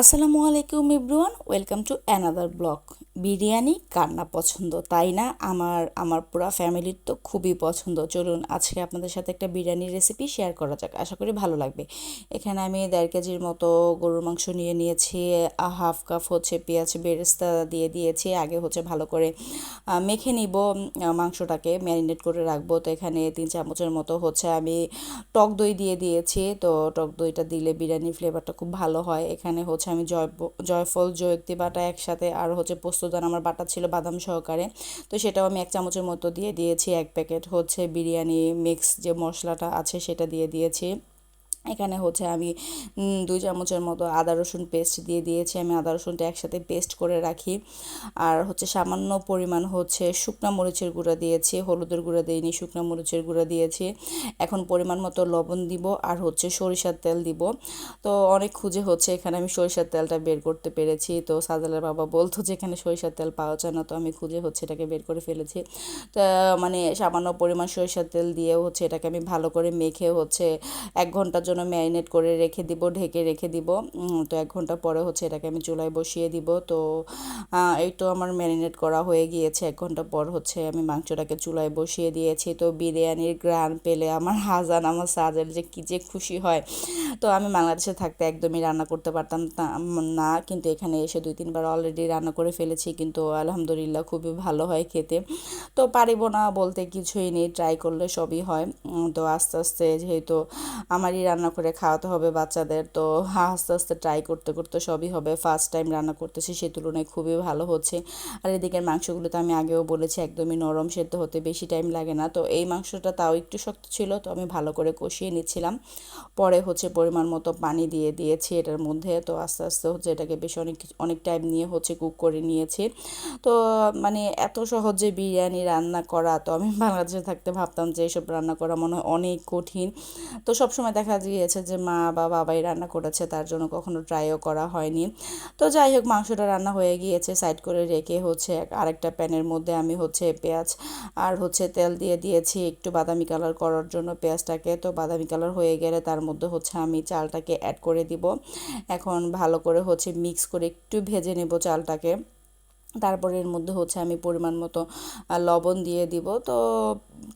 আসসালামু আলাইকুম ইব্রুয়ান welcome to another blog. Biryani কার না পছন্দ? তাই না? আমার আমার পুরা ফ্যামিলির তো খুবই পছন্দ। চলুন, আজকে আপনাদের সাথে একটা বিরিয়ানির রেসিপি শেয়ার করা যাক। আশা করি ভালো লাগবে। এখানে আমি দেড় কেজির মতো গরুর মাংস নিয়ে নিয়েছি হাফ কাপ হচ্ছে পেঁয়াজ বেরেস্তা দিয়ে দিয়েছি। আগে হচ্ছে ভালো করে মেখে নিব মাংসটাকে ম্যারিনেট করে রাখব। তো এখানে তিন চামচের মতো হচ্ছে আমি টক দই দিয়ে দিয়েছি। তো টক দইটা দিলে বিরিয়ানির ফ্লেভারটা খুব ভালো হয়। এখানে হচ্ছে আমি জয় জয়ফল জয়ন্তী বাটা একসাথে, আর হচ্ছে পোস্তদান আমার বাটা ছিল বাদাম সহকারে। তো সেটাও আমি এক চামচের মতো দিয়ে দিয়েছি, এক প্যাকেট। হচ্ছে বিরিয়ানি মিক্স যে মশলাটা আছে সেটা দিয়ে দিয়েছি। এখানে হচ্ছে আমি দুই চামচের মতো আদা রসুন পেস্ট দিয়ে দিয়েছি। আমি আদা রসুনটা একসাথে পেস্ট করে রাখি। আর হচ্ছে সামান্য পরিমাণ হচ্ছে শুকনা মরিচের গুঁড়া দিয়েছি। হলুদের গুঁড়া দিইনি, শুকনা মরিচের গুঁড়া দিয়েছি। এখন পরিমাণ মতো লবণ দিব আর হচ্ছে সরিষার তেল দিব। তো অনেক খুঁজে হচ্ছে এখানে আমি সরিষার তেলটা বের করতে পেরেছি। তো সাজালের বাবা বলতো যে এখানে সরিষার তেল পাওয়া যায় না। তো আমি খুঁজে হচ্ছে এটাকে বের করে ফেলেছি। তো মানে সামান্য পরিমাণ সরিষার তেল দিয়ে হচ্ছে এটাকে আমি ভালো করে মেখে হচ্ছে এক ঘণ্টার জন্য জন্য ম্যারিনেট করে রেখে দিব, ঢেকে রেখে দিব। তো এক ঘণ্টা পরে হচ্ছে এটাকে আমি চুলায় বসিয়ে দিব। তো এই তো আমার ম্যারিনেট করা হয়ে গিয়েছে। এক ঘণ্টা পর হচ্ছে আমি মাংসটাকে চুলায় বসিয়ে দিয়েছি। তো বিরিয়ানির গ্রান পেলে আমার হাজান আমার সাজের যে কী যে খুশি হয়। তো আমি বাংলাদেশে থাকতে একদমই রান্না করতে পারতাম না। কিন্তু এখানে এসে দুই, তিনবার অলরেডি রান্না করে ফেলেছি। কিন্তু আলহামদুলিল্লাহ খুবই ভালো হয় খেতে। তো পারিব না বলতে কিছুই নেই। ট্রাই করলে সবই হয়। তো আস্তে আস্তে যেহেতু আমারই রান্না রান্না করে খাওয়াতে হবে বাচ্চাদের। তো আস্তে আস্তে ট্রাই করতে করতে সবই হবে। ফার্স্ট টাইম রান্না করতেছি, সে তুলনায় খুবই ভালো হচ্ছে। আর এদিকের মাংসগুলো তো আমি আগেও বলেছি, একদমই নরম সেদ্ধ হতে বেশি টাইম লাগে না। তো এই মাংসটা তাও একটু শক্ত ছিল, তো আমি ভালো করে কষিয়ে নিচ্ছিলাম। পরে হচ্ছে পরিমাণ মতো পানি দিয়ে দিয়েছি এটার মধ্যে। তো আস্তে আস্তে হচ্ছে এটাকে বেশ অনেক অনেক টাইম নিয়ে হচ্ছে কুক করে নিয়েছি। তো মানে এত সহজে বিরিয়ানি রান্না করা, তো আমি বাংলাদেশে থাকতে ভাবতাম যে এসব রান্না করা মনে হয় অনেক কঠিন। তো সবসময় দেখা যায় গিয়েছে যে মা বা বাবাই রান্না করেছে, তার জন্য কখনো ট্রাইও করা হয়নি। তো যাই হোক, মাংসটা রান্না হয়ে গিয়েছে সাইড করে রেখে হচ্ছে আরেকটা প্যানের মধ্যে আমি হচ্ছে পেঁয়াজ আর হচ্ছে তেল দিয়ে দিয়েছি, একটু বাদামি কালার করার জন্য পেঁয়াজটাকে। তো বাদামি কালার হয়ে গেলে তার মধ্যে হচ্ছে আমি চালটাকে অ্যাড করে দিব। এখন ভালো করে হচ্ছে মিক্স করে একটু ভেজে নেব চালটাকে। তারপরে এর মধ্যে হচ্ছে আমি পরিমাণ মতো লবণ দিয়ে দিব। তো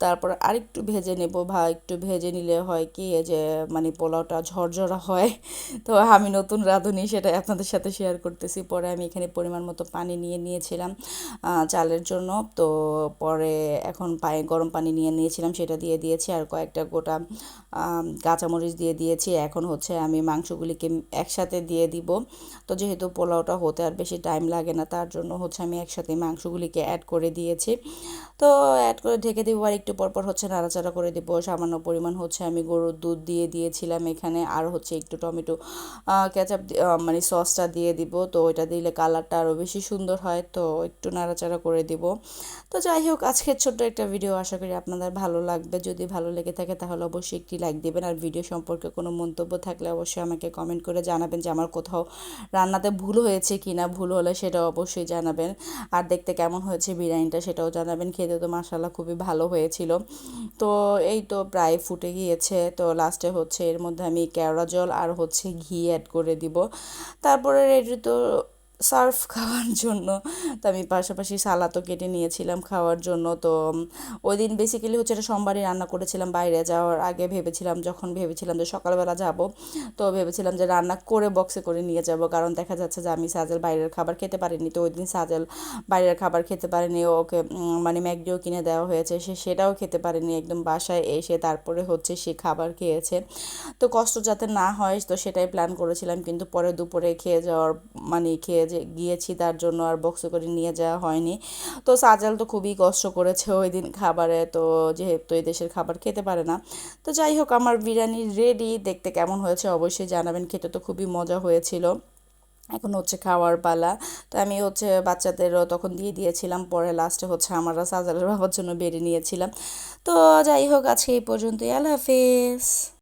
তারপর আরেকটু ভেজে নেব বা একটু ভেজে নিলে হয় কি যে মানে পোলাওটা ঝরঝরা হয়। তো আমি নতুন রাঁধুনি, সেটা আপনাদের সাথে শেয়ার করতেছি। পরে আমি এখানে পরিমাণ মতো পানি নিয়ে নিয়েছিলাম চালের জন্য। তো পরে এখন পায়ে গরম পানি নিয়ে নিয়েছিলাম, সেটা দিয়ে দিয়েছি। আর কয়েকটা গোটা কাঁচামরিচ দিয়ে দিয়েছি। এখন হচ্ছে আমি মাংসগুলিকে একসাথে দিয়ে দিব। তো যেহেতু পোলাওটা হতে আর বেশি টাইম লাগে না, তার জন্য হচ্ছে আমি একসাথে মাংসগুলিকে অ্যাড করে দিয়েছি। তো অ্যাড করে ঢেকে দেবো আর একটু পরপর হচ্ছে নাড়াচাড়া করে দেবো। সামান্য পরিমাণ হচ্ছে আমি গরুর দুধ দিয়ে দিয়েছিলাম এখানে। আর হচ্ছে একটু টমেটো কেচাপ মানে সসটা দিয়ে দিব। তো ওইটা দিলে কালারটা আরও বেশি সুন্দর হয়। তো একটু নাড়াচাড়া করে দিব। তো যাই হোক, আজকের ছোট্ট একটা ভিডিও আশা করি আপনাদের ভালো লাগবে। যদি ভালো লেগে থাকে তাহলে অবশ্যই একটি লাইক দেবেন। আর ভিডিও সম্পর্কে কোনো মন্তব্য থাকলে অবশ্যই আমাকে কমেন্ট করে জানাবেন যে আমার কোথাও রান্নাতে ভুল হয়েছে কি না ভুল হলে সেটা অবশ্যই জানাবেন। আর দেখতে কেমন হয়েছে বিরিয়ানিটা সেটাও জানাবেন। খেতে তো মাসাল্লাহ খুবই ভালো হয়েছিল। তো এই তো প্রায় ফুটে গিয়েছে। তো লাস্টে হচ্ছে এর মধ্যে আমি কেওড়া জল আর হচ্ছে ঘি অ্যাড করে দিব। তারপরে রেডি তো সার্ভ খাওয়ার জন্য। তো আমি পাশাপাশি সালাদও কেটে নিয়েছিলাম খাওয়ার জন্য। তো ওই দিন বেসিক্যালি হচ্ছে এটা সোমবারই রান্না করেছিলাম বাইরে যাওয়ার আগে। ভেবেছিলাম, যখন ভেবেছিলাম যে সকালবেলা যাব, তো ভেবেছিলাম যে রান্না করে বক্সে করে নিয়ে যাব। কারণ দেখা যাচ্ছে যে আমি সাজেল বাইরের খাবার খেতে পারিনি। তো ওই দিন সাজেল বাইরের খাবার খেতে পারেনি। ওকে মানে ম্যাগডিও কিনে দেওয়া হয়েছে। সে সেটাও খেতে পারেনি একদম বাসায় এসে। তারপরে হচ্ছে সে খাবার খেয়েছে। তো কষ্ট যাতে না হয়, তো সেটাই প্ল্যান করেছিলাম। কিন্তু পরে দুপুরে খেয়ে যাওয়ার মানে খেয়ে যে গিয়েছি তার জন্য আর বক্স করে নিয়ে যাওয়া হয়নি। তো সাজাল তো খুবই কষ্ট করেছে ওই দিন খাবারে, তো যেহেতু এই দেশের খাবার খেতে পারে না। তো যাই হোক, আমার বিরিয়ানি রেডি দেখতে কেমন হয়েছে অবশ্যই জানাবেন, খেতে তো খুবই মজা হয়েছিল। এখন হচ্ছে খাওয়ার পালা। তো আমি হচ্ছে বাচ্চাদেরও তখন দিয়ে দিয়েছিলাম, পরে লাস্টে হচ্ছে আমরা সাজালের বাবার জন্য বেরিয়ে নিয়েছিলাম। তো যাই হোক, আজকে এই পর্যন্তই, আল্লাহ হাফেজ।